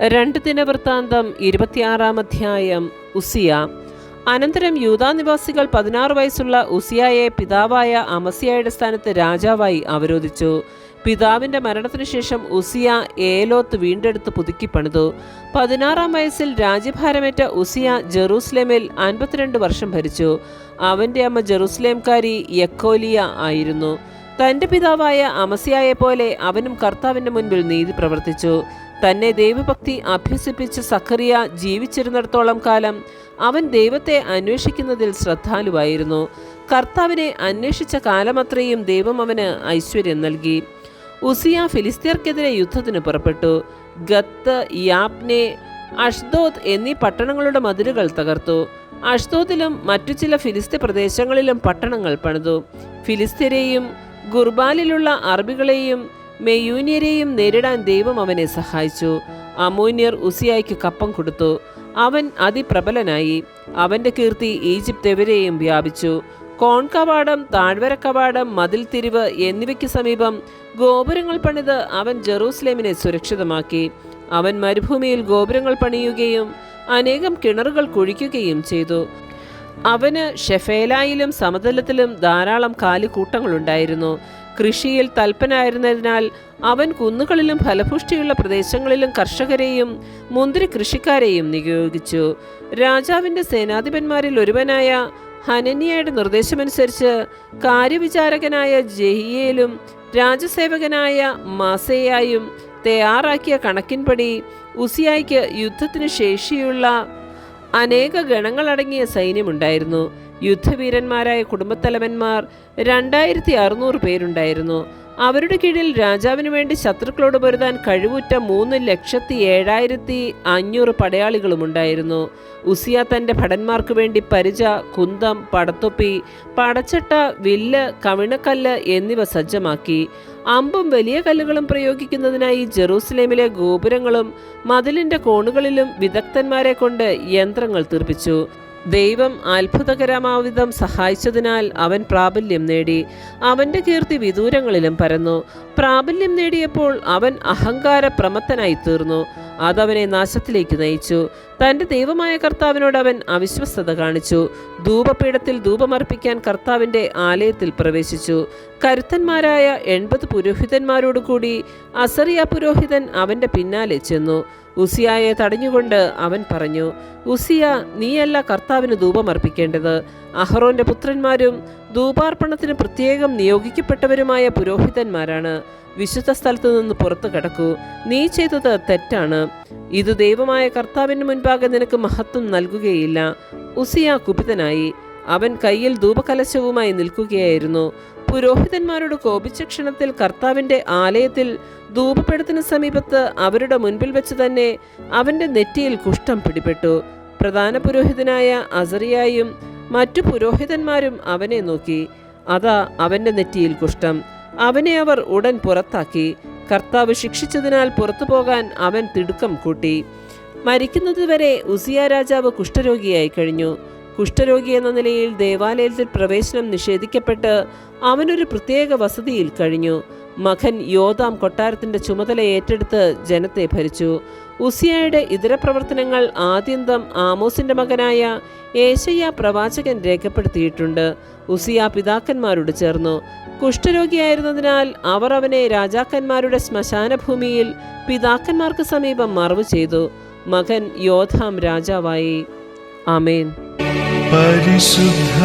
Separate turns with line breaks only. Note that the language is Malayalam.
രണ്ട് ദിന ദിനവൃത്താന്തം ഇരുപത്തിയാറാം അധ്യായം ഉസിയ. അനന്തരം യൂതാ നിവാസികൾ പതിനാറ് വയസ്സുള്ള ഉസിയായെ പിതാവായ അമസിയായുടെ സ്ഥാനത്ത് രാജാവായി അവരോധിച്ചു. പിതാവിന്റെ മരണത്തിനു ശേഷം ഉസിയ ഏലോത്ത് വീണ്ടെടുത്ത് പുതുക്കി പണിതു. പതിനാറാം വയസ്സിൽ രാജ്യഭാരമേറ്റ ഉസിയ ജെറൂസലേമിൽ അൻപത്തിരണ്ട് വർഷം ഭരിച്ചു. അവന്റെ അമ്മ ജെറൂസലേംകാരി യക്കോലിയ ആയിരുന്നു. തന്റെ പിതാവായ അമസിയായെ പോലെ അവനും കർത്താവിന്റെ മുൻപിൽ നീതി പ്രവർത്തിച്ചു. തന്നെ ദൈവഭക്തി അഭ്യസിപ്പിച്ച സഖറിയ ജീവിച്ചിരുന്നിടത്തോളം കാലം അവൻ ദൈവത്തെ അന്വേഷിക്കുന്നതിൽ ശ്രദ്ധാലുവായിരുന്നു. കർത്താവിനെ അന്വേഷിച്ച കാലമത്രയും ദൈവം അവന് ഐശ്വര്യം നൽകി. ഉസിയ ഫിലിസ്തീർക്കെതിരെ യുദ്ധത്തിന് പുറപ്പെട്ടു. ഗത്ത് യാപ്നെ അഷ്ദോദ് എന്നീ പട്ടണങ്ങളുടെ മതിലുകൾ തകർത്തു. അഷ്ദോദിലും മറ്റു ചില ഫിലിസ്തീൻ പ്രദേശങ്ങളിലും പട്ടണങ്ങൾ പണിതു. ഫിലിസ്തീനെയും ഗുർബാലിലുള്ള അറബികളെയും മെയൂന്യരെയും നേരിടാൻ ദൈവം അവനെ സഹായിച്ചു. അമൂന്യർ ഉസിയായ്ക്ക് കപ്പം കൊടുത്തു. അവൻ അതിപ്രബലനായി. അവന്റെ കീർത്തി ഈജിപ്ത് എവരെയും വ്യാപിച്ചു. കോൺ കവാടം താഴ്വര കവാടം മതിൽ തിരിവ് എന്നിവയ്ക്ക് സമീപം ഗോപുരങ്ങൾ പണിത് അവൻ ജെറൂസലേമിനെ സുരക്ഷിതമാക്കി. അവൻ മരുഭൂമിയിൽ ഗോപുരങ്ങൾ പണിയുകയും അനേകം കിണറുകൾ കുഴിക്കുകയും ചെയ്തു. അവന് ഷെഫേലായിലും സമതലത്തിലും ധാരാളം കാലിക്കൂട്ടങ്ങളുണ്ടായിരുന്നു. കൃഷിയിൽ തൽപ്പനായിരുന്നതിനാൽ അവൻ കുന്നുകളിലും ഫലപുഷ്ടിയുള്ള പ്രദേശങ്ങളിലും കർഷകരെയും മുന്തിരി കൃഷിക്കാരെയും നിയോഗിച്ചു. രാജാവിന്റെ സേനാധിപന്മാരിൽ ഒരുവനായ ഹനനിയയുടെ നിർദ്ദേശമനുസരിച്ച് കാര്യവിചാരകനായ ജഹിയേലും രാജസേവകനായ മാസയായും തയ്യാറാക്കിയ കണക്കിൻപടി ഉസിയായിക്ക് യുദ്ധത്തിന് ശേഷിയുള്ള അനേക ഗണങ്ങളടങ്ങിയ സൈന്യമുണ്ടായിരുന്നു. യുദ്ധവീരന്മാരായ കുടുംബത്തലവന്മാർ രണ്ടായിരത്തി അറുന്നൂറ് പേരുണ്ടായിരുന്നു. അവരുടെ കീഴിൽ രാജാവിന് വേണ്ടി ശത്രുക്കളോട് പൊരുതാൻ കഴിവുറ്റ മൂന്ന് ലക്ഷത്തി ഏഴായിരത്തി അഞ്ഞൂറ് പടയാളികളും ഉണ്ടായിരുന്നു. ഉസിയ തന്റെ ഭടന്മാർക്ക് വേണ്ടി പരിച കുന്തം പടത്തൊപ്പി പടച്ചട്ട വില്ല് കവിണക്കല്ല് എന്നിവ സജ്ജമാക്കി. അമ്പും വലിയ കല്ലുകളും പ്രയോഗിക്കുന്നതിനായി ജെറൂസലേമിലെ ഗോപുരങ്ങളും മതിലിന്റെ കോണുകളിലും വിദഗ്ധന്മാരെ കൊണ്ട് യന്ത്രങ്ങൾ തീർപ്പിച്ചു. ദൈവം അത്ഭുതകരമാവിധം സഹായിച്ചതിനാൽ അവൻ പ്രാബല്യം നേടി. അവന്റെ കീർത്തി വിദൂരങ്ങളിലും പരന്നു. പ്രാബല്യം നേടിയപ്പോൾ അവൻ അഹങ്കാര പ്രമത്തനായി തീർന്നു. അതവനെ നാശത്തിലേക്ക് നയിച്ചു. തന്റെ ദൈവമായ കർത്താവിനോട് അവൻ അവിശ്വസ്തത കാണിച്ചു. ധൂപപീഠത്തിൽ ധൂപമർപ്പിക്കാൻ കർത്താവിന്റെ ആലയത്തിൽ പ്രവേശിച്ചു. കരുത്തന്മാരായ എൺപത് പുരോഹിതന്മാരോടുകൂടി അസറിയ പുരോഹിതൻ അവന്റെ പിന്നാലെ ചെന്നു. ഉസിയായെ തടഞ്ഞുകൊണ്ട് അവൻ പറഞ്ഞു ഉസിയ നീയല്ല കർത്താവിന് ധൂപമർപ്പിക്കേണ്ടത്. അഹ്റോന്റെ പുത്രന്മാരും ധൂപാർപ്പണത്തിന് പ്രത്യേകം നിയോഗിക്കപ്പെട്ടവരുമായ പുരോഹിതന്മാരാണ്. വിശുദ്ധ സ്ഥലത്തു നിന്ന് പുറത്തു കടക്കൂ. നീ ചെയ്തത് തെറ്റാണ്. ഇത് ദൈവമായ കർത്താവിന് മുൻപാകെ നിനക്ക് മഹത്വം നൽകുകയില്ല. ഉസിയ കുപിതനായി അവൻ കയ്യിൽ ധൂപകലശവുമായി നിൽക്കുകയായിരുന്നു. പുരോഹിതന്മാരോട് കോപിച്ച ക്ഷണത്തിൽ കർത്താവിന്റെ ആലയത്തിൽ ധൂപപ്പെടുത്തിന് സമീപത്ത് അവരുടെ മുൻപിൽ വെച്ച് തന്നെ അവന്റെ നെറ്റിയിൽ കുഷ്ഠം പിടിപെട്ടു. പ്രധാന പുരോഹിതനായ അസറിയായും മറ്റു പുരോഹിതന്മാരും അവനെ നോക്കി. അതാ അവന്റെ നെറ്റിയിൽ കുഷ്ഠം. അവനെ അവർ ഉടൻ പുറത്താക്കി. കർത്താവ് ശിക്ഷിച്ചതിനാൽ പുറത്തു പോകാൻ അവൻ തിടുക്കം കൂട്ടി. മരിക്കുന്നതുവരെ ഉസിയ രാജാവ് കുഷ്ഠരോഗിയായി കഴിഞ്ഞു. കുഷ്ഠരോഗി എന്ന നിലയിൽ ദേവാലയത്തിൽ പ്രവേശനം നിഷേധിക്കപ്പെട്ട് അവനൊരു പ്രത്യേക വസതിയിൽ കഴിഞ്ഞു. മകൻ യോദാം കൊട്ടാരത്തിന്റെ ചുമതല ഏറ്റെടുത്ത് ജനത്തെ ഭരിച്ചു. ഉസിയയുടെ ഇതര പ്രവർത്തനങ്ങൾ ആദ്യന്തം ആമോസിന്റെ മകനായ ഏശയ്യ പ്രവാചകൻ രേഖപ്പെടുത്തിയിട്ടുണ്ട്. ഉസിയ പിതാക്കന്മാരോട് ചേർന്നു. കുഷ്ഠരോഗിയായിരുന്നതിനാൽ അവർ അവനെ രാജാക്കന്മാരുടെ ശ്മശാന ഭൂമിയിൽ പിതാക്കന്മാർക്ക് സമീപം മറവ് ചെയ്തു. മകൻ യോധാം രാജാവായി. ആമേൻ.
പരിശുദ്ധ